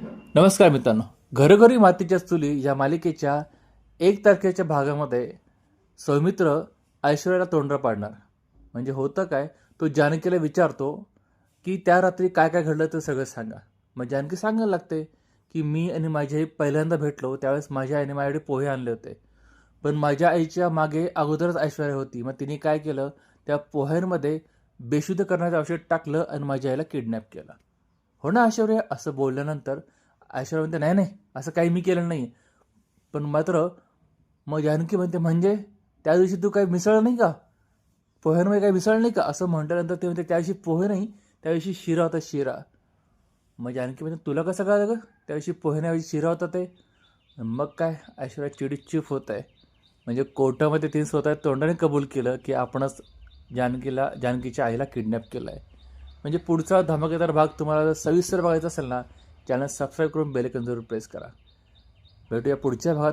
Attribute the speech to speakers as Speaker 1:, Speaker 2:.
Speaker 1: नमस्कार मित्रांनो. घरोघरी मातीच्या चुली या मालिकेच्या एक तारखेच्या भागामध्ये सौमित्र ऐश्वर्याला तोंडरा पाडणार. म्हणजे होतं काय? तो जानकीला विचारतो की त्या रात्री काय काय घडलं ते सगळं सांगा. मग जानकी सांगायला लागते की मी आणि माझी आई पहिल्यांदा भेटलो त्यावेळेस माझ्या आईने माझ्याकडे पोहे आणले होते. पण माझ्या आईच्या मागे अगोदरच ऐश्वर्या होती. मग तिने काय केलं? त्या पोह्यांमध्ये बेशुद्ध करण्याचं औषध टाकलं आणि माझ्या आईला किडनॅप केलं. हो ना ऐश्वर्या? असं बोलल्यानंतर ऐश्वर्या म्हणते नाही नाही असं काही मी केलं नाही पण मात्र मग जानकी म्हणते म्हणजे? त्या दिवशी तू काही मिसळ नाही का? पोह्यांमध्ये काही मिसळ नाही का? असं म्हटल्यानंतर ते म्हणते त्या दिवशी पोहे नाही त्या दिवशी शिरा होता शिरा. मग जानकी म्हणते तुला कसं कळलं गं? त्या दिवशी शिरा होता ते? मग काय ऐश्वर्या चिडीचूप होत आहे. म्हणजे कोर्टामध्ये तिने स्वतः तोंडाने कबूल केलं की आपणच जानकीला जानकीच्या आईला किडनॅप केलं आहे म्हणजे पुढचा धमाकेदार भाग तुम्हाला जर सविस्तर बघायचा असेल ना चॅनल सबस्क्राईब करून बेलेकन जरूर प्रेस करा. भेटूया पुढच्या भागात.